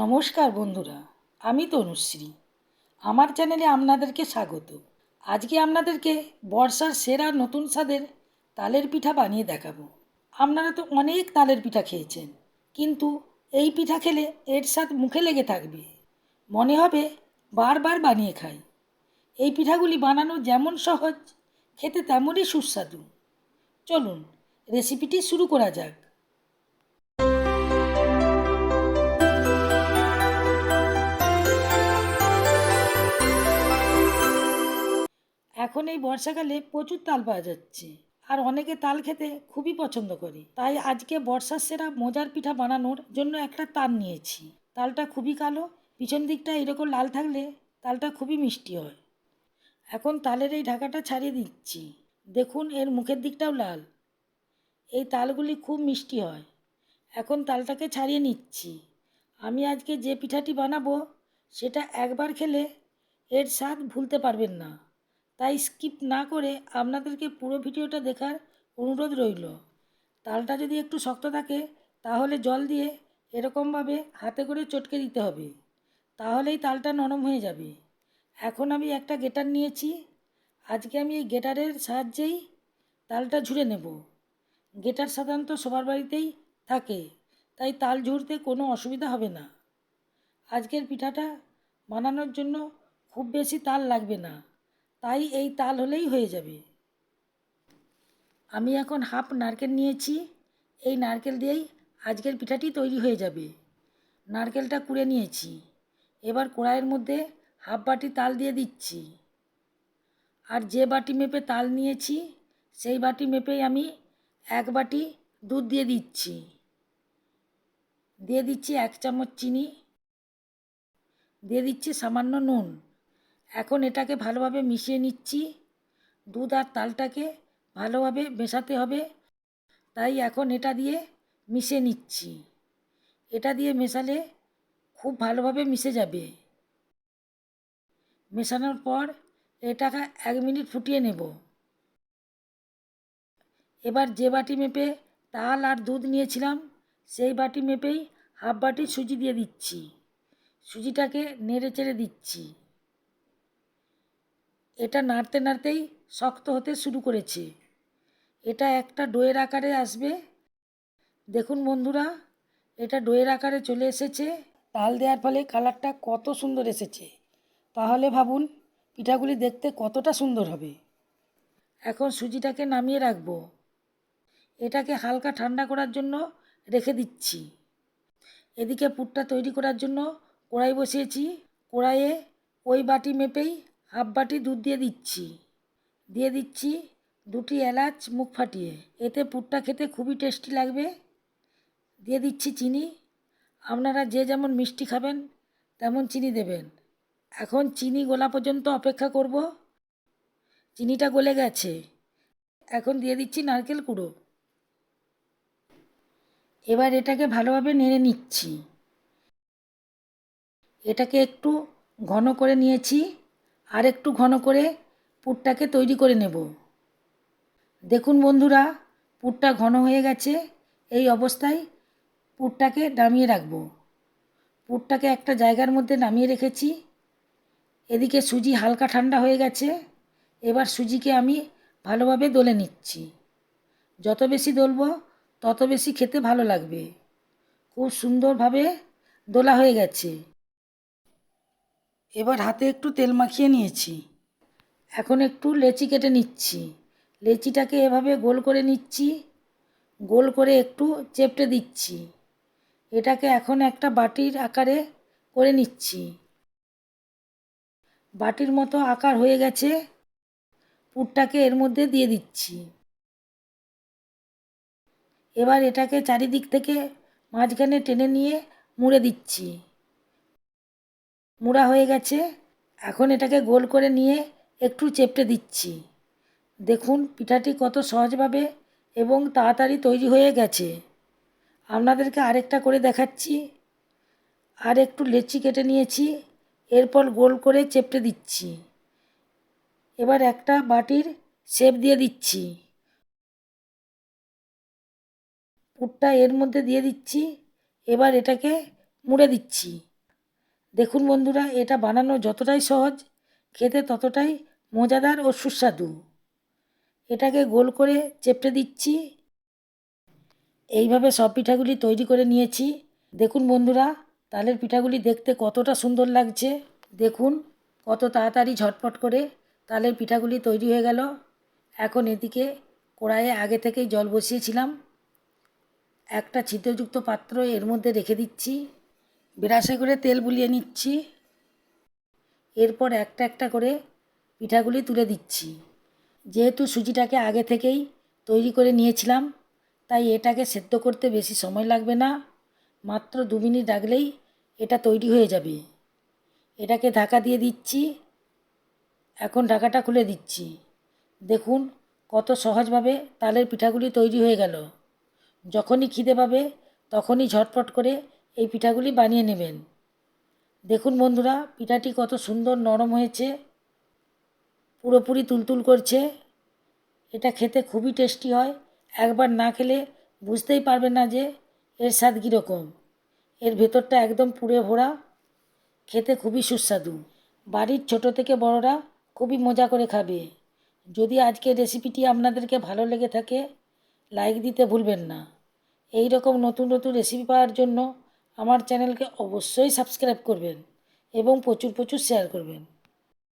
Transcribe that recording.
নমস্কার বন্ধুরা, আমি তনুশ্রী। আমার চ্যানেলে আপনাদেরকে স্বাগত। আজকে আপনাদেরকে বর্ষার সেরা নতুন স্বাদের তালের পিঠা বানিয়ে দেখাবো। আপনারা তো অনেক তালের পিঠা খেয়েছেন, কিন্তু এই পিঠা খেলে এর স্বাদ মুখে লেগে থাকবে। মনে হবে বারবার বানিয়ে খাই। এই পিঠাগুলি বানানো যেমন সহজ, খেতে তেমনই সুস্বাদু। চলুন, রেসিপিটি শুরু করা যাক। এখন এই বর্ষাকালে প্রচুর তাল পাওয়া যাচ্ছে। আর অনেকে তাল খেতে খুবই পছন্দ করে। তাই আজকে বর্ষার সেরা মজার পিঠা বানানোর জন্য একটা তাল নিয়েছি। তালটা খুবই কালো, পিছন দিকটা এরকম লাল থাকলে তালটা খুবই মিষ্টি হয়। এখন তালের এই ঢাকাটা ছাড়িয়ে দিচ্ছি। দেখুন, এর মুখের দিকটাও লাল। এই তালগুলি খুব মিষ্টি হয়। এখন তালটাকে ছাড়িয়ে নিচ্ছি। আমি আজকে যে পিঠাটি বানাবো, সেটা একবার খেলে এর স্বাদ ভুলতে পারবেন না। তাই স্কিপ না করে আপনাদেরকে পুরো ভিডিওটা দেখার অনুরোধ রইল। তালটা যদি একটু শক্ত থাকে, তাহলে জল দিয়ে এরকমভাবে হাতে করে চটকে দিতে হবে। তাহলেই তালটা নরম হয়ে যাবে। এখন আমি একটা গেটার নিয়েছি। আজকে আমি এই গেটারের সাহায্যেই তালটা ঝুড়ে নেব। গেটার সাধারণত সবার বাড়িতেই থাকে, তাই তাল ঝুড়তে কোনো অসুবিধা হবে না। আজকের পিঠাটা বানানোর জন্য খুব বেশি তাল লাগবে না। তাই এই তাল হলেই হয়ে যাবে। আমি এখন হাফ নারকেল নিয়েছি, এই নারকেল দিয়েই আজকের পিঠাটি তৈরি হয়ে যাবে। নারকেলটা কুড়ে নিয়েছি, এবার কড়াইয়ের মধ্যে হাফ বাটি তাল দিয়ে দিচ্ছি। আর যে বাটি মেপে তাল নিয়েছি, সেই বাটি মেপেই আমি এক বাটি দুধ দিয়ে দিচ্ছি। দিয়ে দিচ্ছি এক চামচ চিনি, দিয়ে দিচ্ছি সামান্য নুন। এখন এটাকে ভালোভাবে মিশিয়ে নিচ্ছি। দুধ আর তালটাকে ভালোভাবে মেশাতে হবে। তাই এখন এটা দিয়ে মিশে নিচ্ছি। এটা দিয়ে মেশালে খুব ভালোভাবে মিশে যাবে। মেশানোর পর এটাকে এক মিনিট ফুটিয়ে নেব। এবার যে বাটি মেপে তাল আর দুধ নিয়েছিলাম, সেই বাটি মেপেই হাফ বাটি সুজি দিয়ে দিচ্ছি। সুজিটাকে নেড়ে চেড়ে দিচ্ছি। এটা নাড়তে নাড়তেই শক্ত হতে শুরু করেছে। এটা একটা ডোয়ের আকারে আসবে। দেখুন বন্ধুরা, এটা ডোয়ের আকারে চলে এসেছে। তাল দেওয়ার ফলে কালারটা কত সুন্দর এসেছে। তাহলে ভাবুন, পিঠাগুলি দেখতে কতটা সুন্দর হবে। এখন সুজিটাকে নামিয়ে রাখব। এটাকে হালকা ঠান্ডা করার জন্য রেখে দিচ্ছি। এদিকে পুরটা তৈরি করার জন্য কড়াই বসিয়েছি। কড়াইয়ে ওই বাটি মেপেই হাফ বাটি দুধ দিয়ে দিচ্ছি। দিয়ে দিচ্ছি দুটি এলাচ, মুখ ফাটিয়ে। এতে পুরটা খেতে খুবই টেস্টি লাগবে। দিয়ে দিচ্ছি চিনি। আপনারা যে যেমন মিষ্টি খাবেন, তেমন চিনি দেবেন। এখন চিনি গোলা পর্যন্ত অপেক্ষা করব। চিনিটা গলে গেছে। এখন দিয়ে দিচ্ছি নারকেল কুড়ো। এবার এটাকে ভালোভাবে নেড়ে নিচ্ছি। এটাকে একটু ঘন করে নিয়েছি। আর একটু ঘন করে পুরটাকে তৈরি করে নেব। দেখুন বন্ধুরা, পুরটা ঘন হয়ে গেছে। এই অবস্থায় পুরটাকে নামিয়ে রাখব। পুরটাকে একটা জায়গার মধ্যে নামিয়ে রেখেছি। এদিকে সুজি হালকা ঠান্ডা হয়ে গেছে। এবার সুজিকে আমি ভালোভাবে দলে নিচ্ছি। যত বেশি দলবো, তত বেশি খেতে ভালো লাগবে। খুব সুন্দরভাবে দোলা হয়ে গেছে। এবার হাতে একটু তেল মাখিয়ে নিয়েছি। এখন একটু লেচি কেটে নিচ্ছি। লেচিটাকে এভাবে গোল করে নিচ্ছি। গোল করে একটু চেপটে দিচ্ছি। এটাকে এখন একটা বাটির আকারে করে নিচ্ছি। বাটির মতো আকার হয়ে গেছে। পুরটাকে এর মধ্যে দিয়ে দিচ্ছি। এবার এটাকে চারিদিক থেকে মাঝখানে টেনে নিয়ে মুড়ে দিচ্ছি। মুড়া হয়ে গেছে। এখন এটাকে গোল করে নিয়ে একটু চেপটে দিচ্ছি। দেখুন, পিঠাটি কত সহজভাবে এবং তাড়াতাড়ি তৈরি হয়ে গেছে। আপনাদেরকে আরেকটা করে দেখাচ্ছি। আর একটু লেচি কেটে নিয়েছি, এরপর গোল করে চেপটে দিচ্ছি। এবার একটা বাটির শেপ দিয়ে দিচ্ছি। পুরটা এর মধ্যে দিয়ে দিচ্ছি। এবার এটাকে মুড়ে দিচ্ছি। দেখুন বন্ধুরা, এটা বানানো যতটাই সহজ, খেতে ততটাই মজাদার ও সুস্বাদু। এটাকে গোল করে চেপটে দিচ্ছি। এইভাবে সব পিঠাগুলি তৈরি করে নিয়েছি। দেখুন বন্ধুরা, তালের পিঠাগুলি দেখতে কতটা সুন্দর লাগছে। দেখুন, কত তাড়াতাড়ি ঝটপট করে তালের পিঠাগুলি তৈরি হয়ে গেল। এখন এদিকে কড়াইয়ে আগে থেকেই জল বসিয়েছিলাম। একটা ছিদ্রযুক্ত পাত্র এর মধ্যে রেখে দিচ্ছি। ব্রাশে করে তেল বুলিয়ে নিচ্ছি। এরপর একটা একটা করে পিঠাগুলি তুলে দিচ্ছি। যেহেতু সুজিটাকে আগে থেকেই তৈরি করে নিয়েছিলাম, তাই এটাকে সেদ্ধ করতে বেশি সময় লাগবে না। মাত্র দু মিনিট রাখলেই এটা তৈরি হয়ে যাবে। এটাকে ঢাকা দিয়ে দিচ্ছি। এখন ঢাকাটা খুলে দিচ্ছি। দেখুন কত সহজভাবে তালের পিঠাগুলি তৈরি হয়ে গেল। যখনই খিদে পাবে তখনই ঝটপট করে এই পিঠাগুলি বানিয়ে নেবেন। দেখুন বন্ধুরা, পিঠাটি কত সুন্দর নরম হয়েছে, পুরোপুরি তুলতুল করছে। এটা খেতে খুবই টেস্টি হয়। একবার না খেলে বুঝতেই পারবেন না যে এর স্বাদ কীরকম। এর ভেতরটা একদম পুড়ে ভরা, খেতে খুবই সুস্বাদু। বাড়ির ছোট থেকে বড়রা খুবই মজা করে খাবে। যদি আজকের রেসিপিটি আপনাদেরকে ভালো লেগে থাকে, লাইক দিতে ভুলবেন না। এই রকম নতুন নতুন রেসিপি পাওয়ার জন্য আমার চ্যানেলকে অবশ্যই সাবস্ক্রাইব করবেন এবং প্রচুর প্রচুর শেয়ার করবেন।